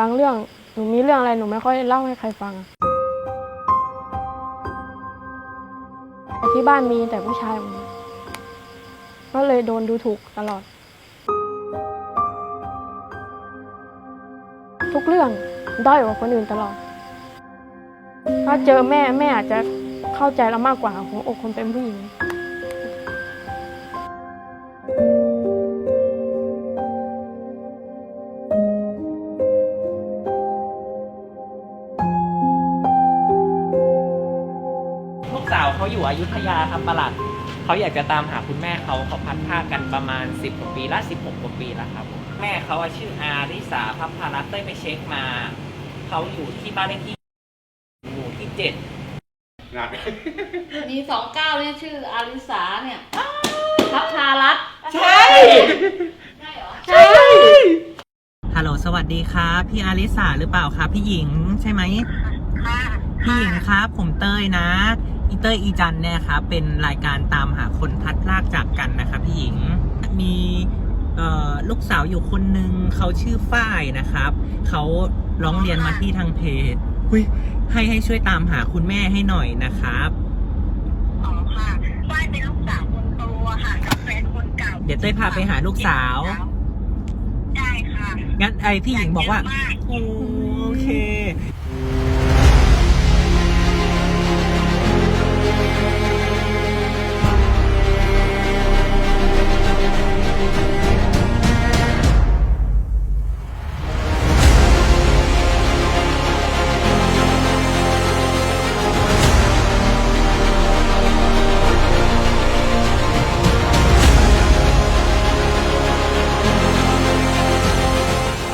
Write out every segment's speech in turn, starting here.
บางเรื่องหนูมีเรื่องอะไรหนูไม่ค่อยเล่าให้ใครฟังแต่ที่บ้านมีแต่ผู้ชายหมดเลยก็เลยโดนดูถูกตลอด ทุกเรื่องด้อยกว่าคนอื่นตลอด ถ้าเจอแม่แม่อาจจะเข้าใจเรามากกว่าหัวอกคนเป็นผู้หญิง เขาอยู่อยุธยาครับประหลัดเขาอยากจะตามหาคุณแม่เขาเขาพัดผ้ากันประมาณ 10กว่าปีละ16กว่าปีแล้วครับผมแม่เขาอะชื่ออาริสาพัพพารัตน์เต้ยไปเช็คมา เขาอยู่ที่บ้านเลขที่หมู่ที่เจ็ดหนัก มีสองเก้าเนี่ยชื่ออาริสาเนี่ยพัพพารัตน์ใช่ ใช่เหรอ ใช่ ฮัลโหล สวัสดีครับ พี่อาริสาหรือเปล่าครับ พี่หญิงใช่ไหม พี่หญิงครับ ผมเต้ยนะ อีเต้ยอีจันเนี่ยครับเป็นรายการตามหาคนพลัดพรากจากกันนะครับพี่หญิง มีเอ่อลูกสาวอยู่คนหนึ่งเขาชื่อฝ้ายนะครับ เขาร้องเรียนมาที่ทางเพจหุยให้ให้ช่วยตามหาคุณแม่ให้หน่อยนะครับอ๋อค่ะฝ้ายเป็นลูกสาวคนโตอะค่ะกับแฟนคนเก่า เดี๋ยวเต้ยพาไปหาลูกสาว ได้ค่ะ งั้นไอพี่หญิงบอกว่ายมากโอเค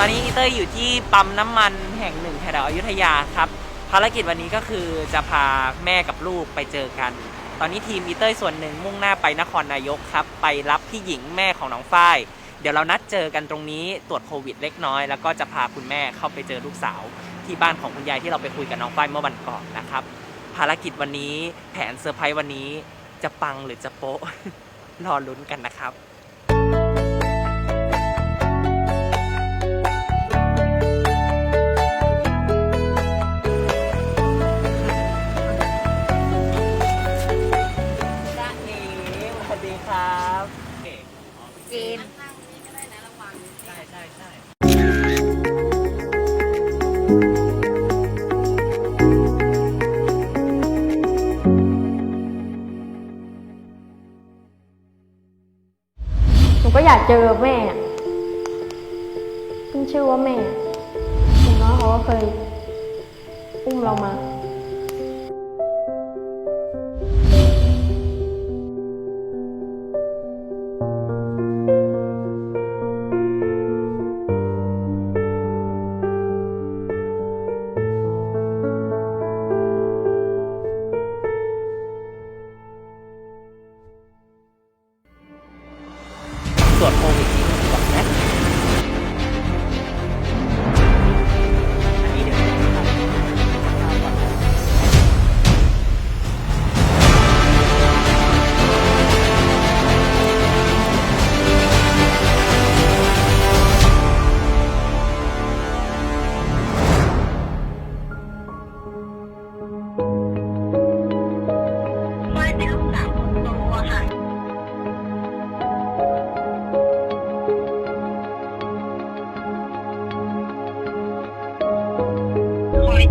ตอนนี้อีเต้ยอยู่ที่ปั๊มน้ำมันแห่งหนึ่งแถวอยุธยาครับ ภารกิจวันนี้ก็คือจะพาแม่กับลูกไปเจอกัน ตอนนี้ทีมอีเต้ยส่วนหนึ่งมุ่งหน้าไปนครนายกครับ ไปรับพี่หญิงแม่ของน้องฝ้าย เดี๋ยวเรานัดเจอกันตรงนี้ตรวจโควิดเล็กน้อย แล้วก็จะพาคุณแม่เข้าไปเจอลูกสาว ที่บ้านของคุณยายที่เราไปคุยกับน้องฝ้ายเมื่อวันก่อนนะครับ ภารกิจวันนี้แผนเซอร์ไพรส์วันนี้จะปังหรือจะโป๊ะ รอลุ้นกันนะครับ ก็อยากเจอแม่ขึ้นชื่อว่าแม่คุณน้องเขาก็เคย อุ้มเรามา ตรว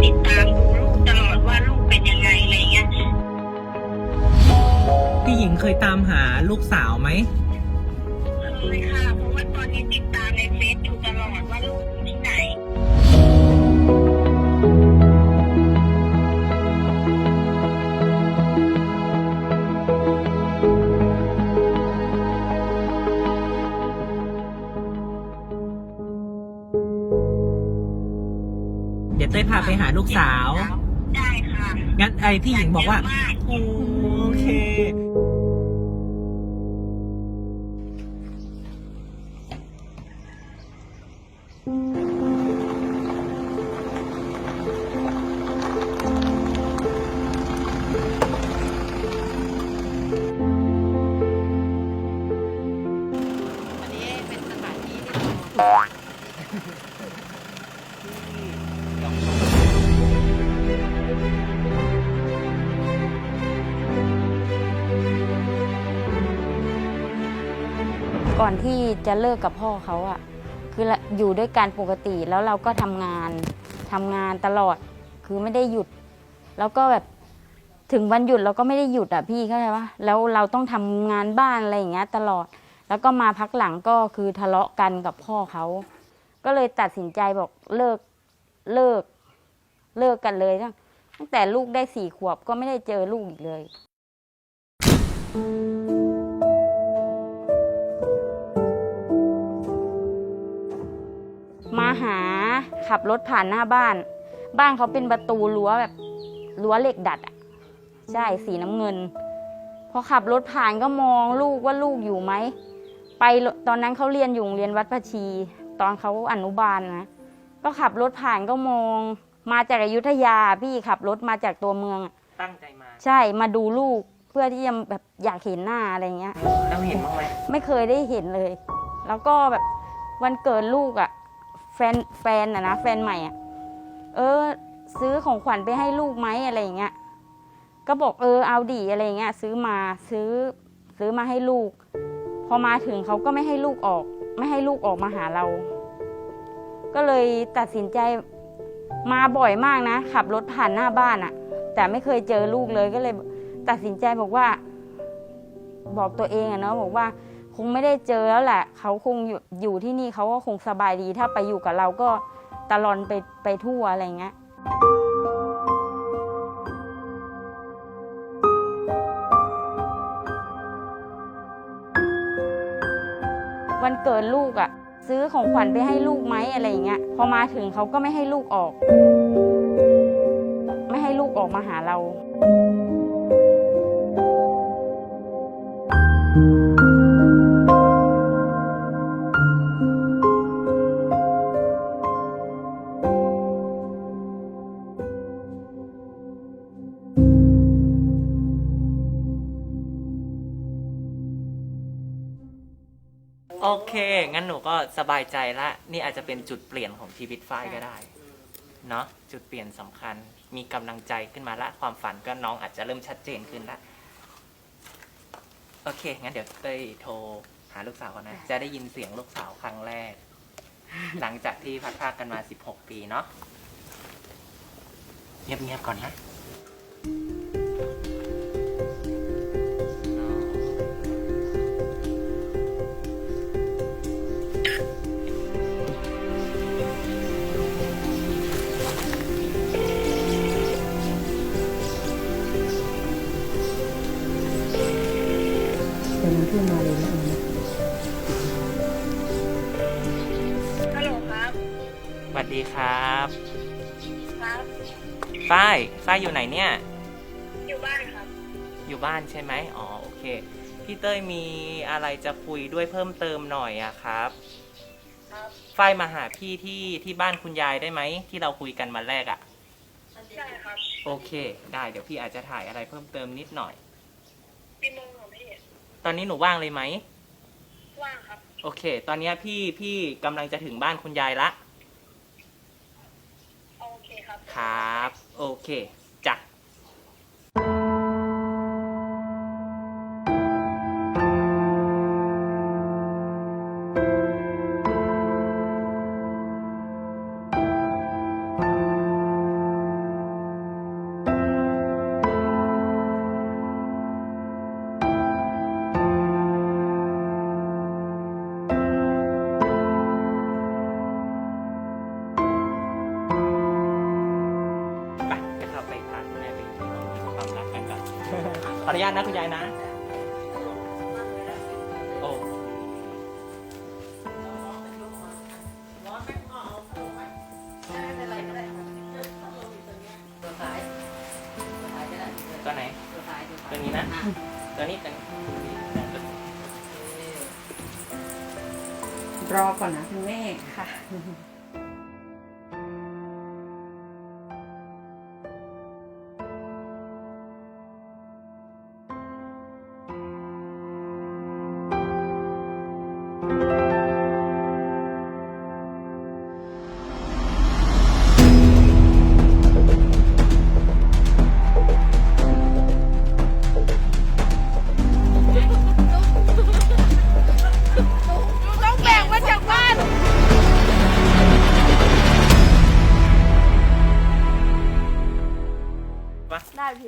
ติดตามดูลูกตลอดว่าลูกเป็นยังไงอะไรเงี้ยพี่หญิงเคยตามหาลูกสาวไหมเคยค่ะ เดี๋ยวเต้ยพาไปหาลูกสาว ได้ค่ะงั้นไอพี่หญิงบอกว่ายมากโอเค อันนี้เป็นสถานที่ที่เรา ก่อนที่จะเลิกกับพ่อเขาอะคืออยู่ด้วยกันปกติแล้วเราก็ทำงานทำงานตลอดคือไม่ได้หยุด แล้วก็แบบถึงวันหยุดเราก็ไม่ได้หยุดอะพี่เข้าใจปะแล้วเราต้องทำงานบ้านอะไรอย่างเงี้ยตลอด แล้วก็มาพักหลังก็คือทะเลาะกันกับพ่อเขาก็เลยตัดสินใจบอกเลิกเลิกเลิกกันเลยตั้งแต่ลูกได้สี่ขวบก็ไม่ได้เจอลูกอีกเลย มาหาขับรถผ่านหน้าบ้าน บ้านเขาเป็นประตูรั้วแบบรั้วเหล็กดัดอะใช่สีน้ำเงิน พอขับรถผ่านก็มองลูกว่าลูกอยู่ไหมไปตอนนั้นเขาเรียนอยู่โรงเรียนวัดพระชี ตอนเขาอนุบาลนะก็ขับรถผ่านก็มองมาจากอยุธยาพี่ขับรถมาจากตัวเมืองอะตั้งใจมา ใช่มาดูลูกเพื่อที่จะแบบอยากเห็นหน้าอะไรเงี้ยแล้วเห็นบ้างไหมไม่เคยได้เห็นเลย แล้วก็แบบวันเกิดลูกอะ่ะ แฟนแฟนอะนะแฟนใหม่อะ่ะเออ ซื้อของขวัญไปให้ลูกไหมอะไรอย่างเงี้ยก็บอกเออเอาดีอะไรอย่างเงี้ยซื้อมาซื้อซื้อมาให้ลูก พอมาถึงเขาก็ไม่ให้ลูกออก ไม่ให้ลูกออกมาหาเรา ก็เลยตัดสินใจมาบ่อยมากนะ ขับรถผ่านหน้าบ้านอะแต่ไม่เคยเจอลูกเลยก็เลยตัดสินใจบอกว่า บอกตัวเองอะเนาะบอกว่า คงไม่ได้เจอแล้วแหละ เขาคงอยู่อยู่ที่นี่เขาก็คงสบายดี ถ้าไปอยู่กับเราก็ตะลอนไปไปทั่วอะไรเงี้ยวันเกิดลูกอะ่ะ ซื้อของขวัญไปให้ลูกไหมอะไรอย่างเงี้ยพอมาถึงเขาก็ไม่ให้ลูกออก ไม่ให้ลูกออกมาหาเรา โอเค งั้นหนูก็สบายใจละ นี่อาจจะเป็นจุดเปลี่ยนของชีวิตฝ้ายก็ได้ เนาะจุดเปลี่ยนสำคัญ มีกำลังใจขึ้นมาละ ความฝันก็น้องอาจจะเริ่มชัดเจนขึ้นละ โอเค งั้นเดี๋ยวเต้ยโทรหาลูกสาวก่อนนะ จะได้ยินเสียงลูกสาวครั้งแรก หลังจากที่พัดพรากกันมา 16 ปีเนาะ เงียบๆก่อนนะ ครับครับ ฝ้ายฝ้ายอยู่ไหนเนี่ย อยู่บ้านครับ อยู่บ้านใช่ไหมอ๋อโอเค พี่เต้ยมีอะไรจะคุยด้วยเพิ่มเติมหน่อยอะครับ ครับฝ้ายมาหาพี่ที่ที่บ้านคุณยายได้ไหมที่เราคุยกันมาแรกอะได้ครับโอเค ได้เดี๋ยวพี่อาจจะถ่ายอะไรเพิ่มเติมนิดหน่อย ปีโมงของพี่ตอนนี้หนูว่างเลยไหม ว่างครับ โอเค ตอนเนี้ยพี่พี่กำลังจะถึงบ้านคุณยายละโอเครับ โอเค ขออนุญาตนะคุณยายนะ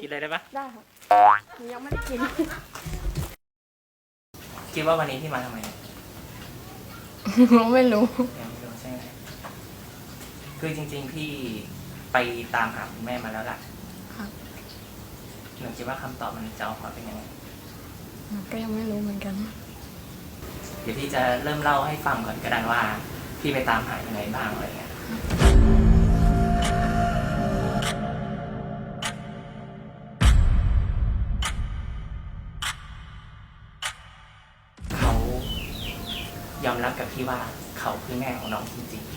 กินเลยได้ปะได้ครับหนูยังไม่ได้กิน คิดว่าวันนี้ที่มาทำไมไม่รู้ ยังไม่รู้ใช่ไหมคือจริง ๆ พี่ไปตามหาคุณแม่มาแล้วล่ะครับ หนูคิดว่าคำตอบมันจะออกมาเป็นยังไง ก็ยังไม่รู้เหมือนกัน เดี๋ยวพี่จะเริ่มเล่าให้ฟังก่อนก็ได้ว่า พี่ไปตามหายังไงบ้างอะไรเงี้ย ยอมรับกับพี่ว่าเขาคือแม่ของน้องจริงๆ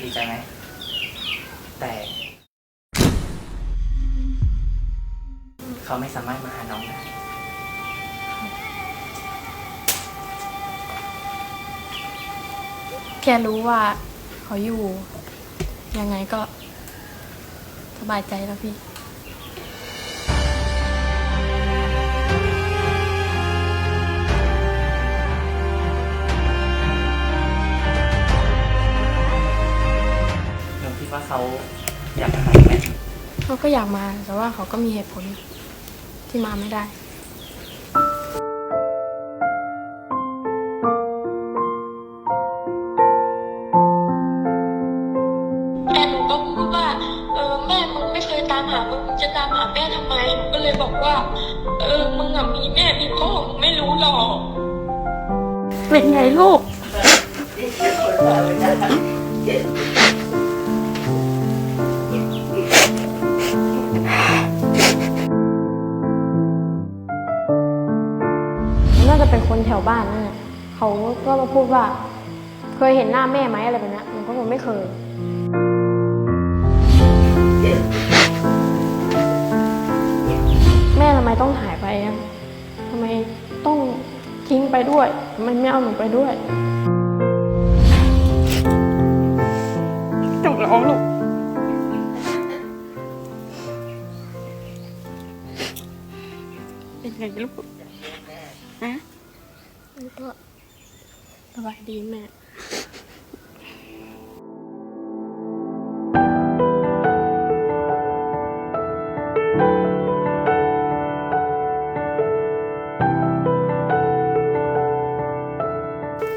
ดีใจไหม แต่เขาไม่สามารถมาหาน้องได้แค่รู้ว่าเขาอยู่ ยังไงก็สบายใจแล้วพี่ เขาอยากมาหาไหมเขาก็อยากมาแต่ว่าเขาก็มีเหตุผลที่มาไม่ได้แฟนหนูก็พูดว่า เออแม่มึงไม่เคยตามหามึงมึงจะตามหาแม่ทำไมหนูก็เลยบอกว่า เออมึงอะมีแม่มีพ่อมึงไม่รู้หรอก เป็นไงลูกน่าจะเคนแถวบ้านนั่นแหละเขาก็มาพูดว่า เคยเห็นหน้าแม่ไหมอะไรแบบนี้ยหนูก็บอกไม่เคย แม่ทำไมต้องหายไปอะทำไมต้องทิ้งไปด้วยทำไมไม่เอาหนูไปด้วยต้องร้องลูกเป็นไงลูก สบายดีแม่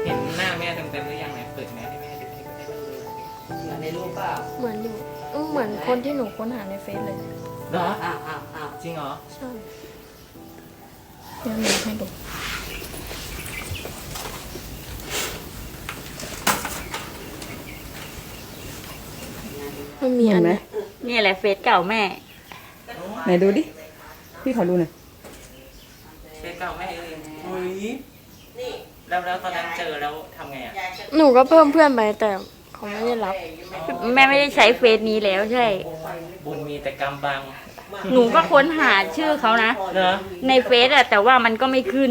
เห็นหน้าแม่เต็มๆหรือยังไหนเปิดแม่ให้แม่ดูให้ได้ดูเหมือนในรูปเปล่าเหมือนอยู่เออเหมือนคนที่หนูค้นหาในเฟซเลย เหรออ้าวอ้าวอ้าวจริงเหรอใช่เดี๋ยวหนูให้ดู มันมีอันไหนนี่แหละเฟซเก่าแม่ ไหนดูดิ พี่ขอดูหน่อยเฟซเก่าแม่เองอุ้ยแล้วแล้วตอนนั้นเจอแล้วทำไงอะหนูก็เพิ่มเพื่อนไปแต่เขาไม่ได้รับ แม่ไม่ได้ใช้เฟซนี้แล้วใช่ บุญมีแต่กรรมบังหนูก็ค้นหาชื่อเขานะ เนอะในเฟซอะแต่ว่ามันก็ไม่ขึ้น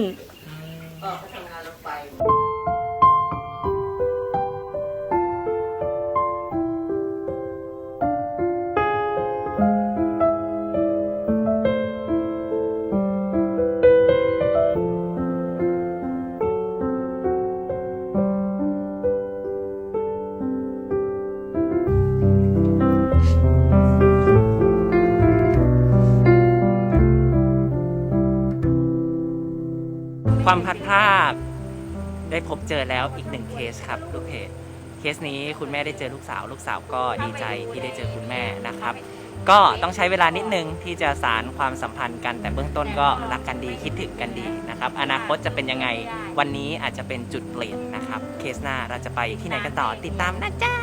ความพลัดพรากได้พบเจอแล้วอีกหนึ่งเคสครับลูกเพจเคสนี้คุณแม่ได้เจอลูกสาว ลูกสาวก็ดีใจที่ได้เจอคุณแม่นะครับ ก็ต้องใช้เวลานิดนึงที่จะสารความสัมพันธ์กัน แต่เบื้องต้นก็รักกันดีคิดถึงกันดีนะครับอนาคตจะเป็นยังไงวันนี้อาจจะเป็นจุดเปลี่ยนนะครับ เคสหน้าเราจะไปที่ไหนกันต่อติดตามนะจ๊ะ